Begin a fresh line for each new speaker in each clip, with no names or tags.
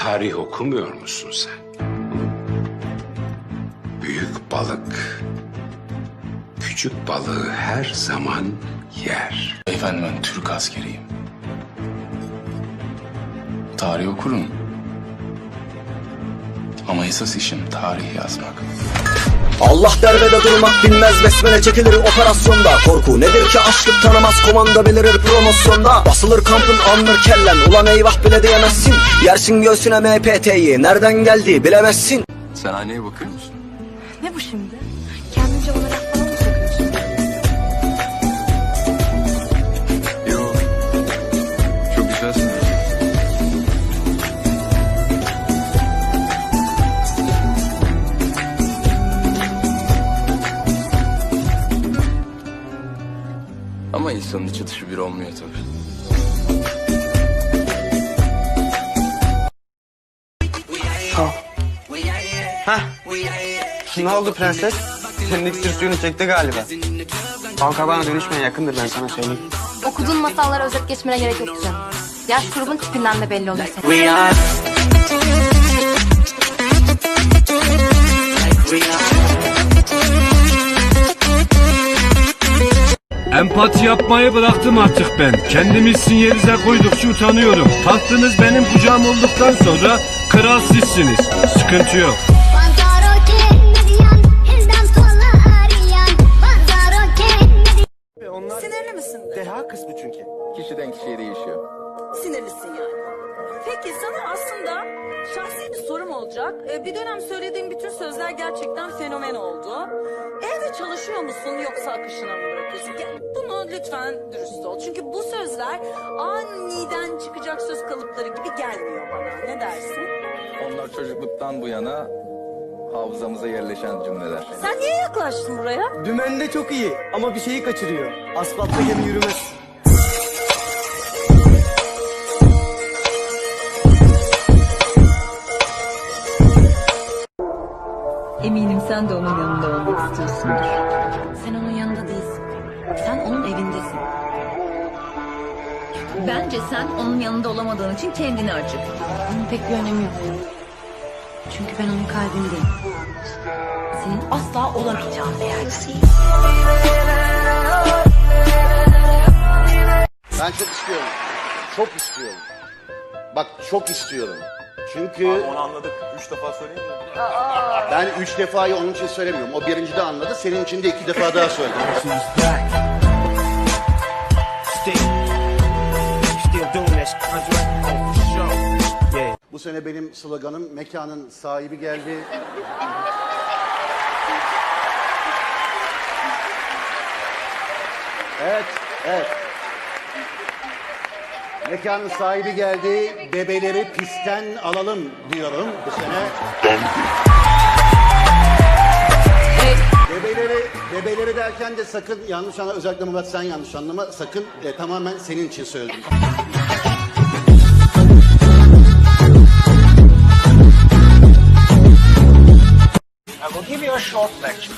Tarih okumuyor musun sen? Büyük balık küçük balığı her zaman yer.
Beyefendi ben Türk askeriyim. Tarih okurum. Ama esas işim tarih yazmak.
Allah derbede durmak bilmez besmele çekilir operasyonda Korku nedir ki açlık tanımaz komanda belirir promosyonda Basılır kampın andır kellen ulan eyvah bile diyemezsin Yersin göğsüne MPT'yi nereden geldi bilemezsin
Sen aynaya bakıyor musun?
Ne bu şimdi? Kendince bana
Ama insanın içi dışı bir olmuyor tabii.
Ne oldu prenses? Senin iksir suyunu çekti galiba. Kanka bana dönüşmeye yakındır ben sana söyleyeyim.
Okuduğun masallara özet geçmene gerek yok canım. Yaş grubun tipinden de belli oluyor senin.
Empati yapmayı bıraktım artık ben. Kendimi sinyalize koydukça utanıyorum. Tahtınız benim kucağım olduktan sonra kral sizsiniz. Sıkıntı yok.
Onlar
Sinirli misin?
deha kısmı çünkü.
Kişiden kişiye değişiyor.
Sinirlisin yani. Peki sana aslında şahsi bir sorum olacak. Ee, bir dönem söylediğim bütün sözler gerçekten fenomen oldu. Evde çalışıyor musun yoksa akışına mı bırakıyorsun? Bunu lütfen dürüst ol. Çünkü bu sözler aniden çıkacak söz kalıpları gibi gelmiyor bana. Ne dersin?
Onlar çocukluktan bu yana hafızamıza yerleşen cümleler.
Sen niye yaklaştın buraya?
Dümende çok iyi ama bir şeyi kaçırıyor. Asfaltta gemi yürümez.
Sen de onun yanında olmak istiyorsundur.
Sen onun yanında değilsin. Sen onun evindesin.
Bence sen onun yanında olamadığın için kendini acı.
Bunun pek bir önemi yok. Çünkü ben onun kalbindeyim. Senin asla olamayacağın bir yerde.
Ben çok istiyorum. Çok istiyorum. Bak çok istiyorum. Çünkü... onu anladık. Üç defa söyleyeyim Ben üç defayı onun için söylemiyorum. O birinci de anladı. Senin için de iki defa daha söyledim. Bu sene benim sloganım mekanın sahibi geldi. Evet, evet. Mekanın sahibi geldi. Bebeleri pistten alalım diyorum bu sene. Bebeleri, bebeleri derken de sakın yanlış anlama. Özellikle Murat sen yanlış anlama. Sakın e, tamamen senin için söyledim.
I will give you a short lecture.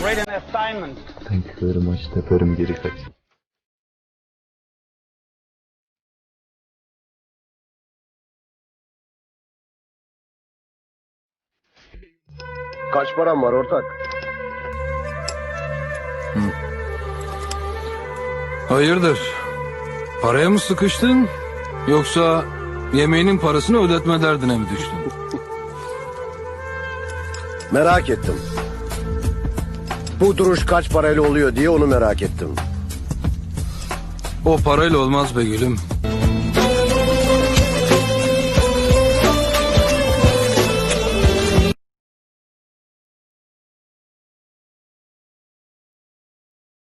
Great assignment.
Thank you very much. Teperim geri kaç.
Kaç param var ortak?
Hayırdır? Paraya mı sıkıştın? Yoksa yemeğinin parasını ödetme derdine mi düştün?
Merak ettim. Bu duruş kaç parayla oluyor diye onu merak ettim.
O parayla olmaz be gülüm.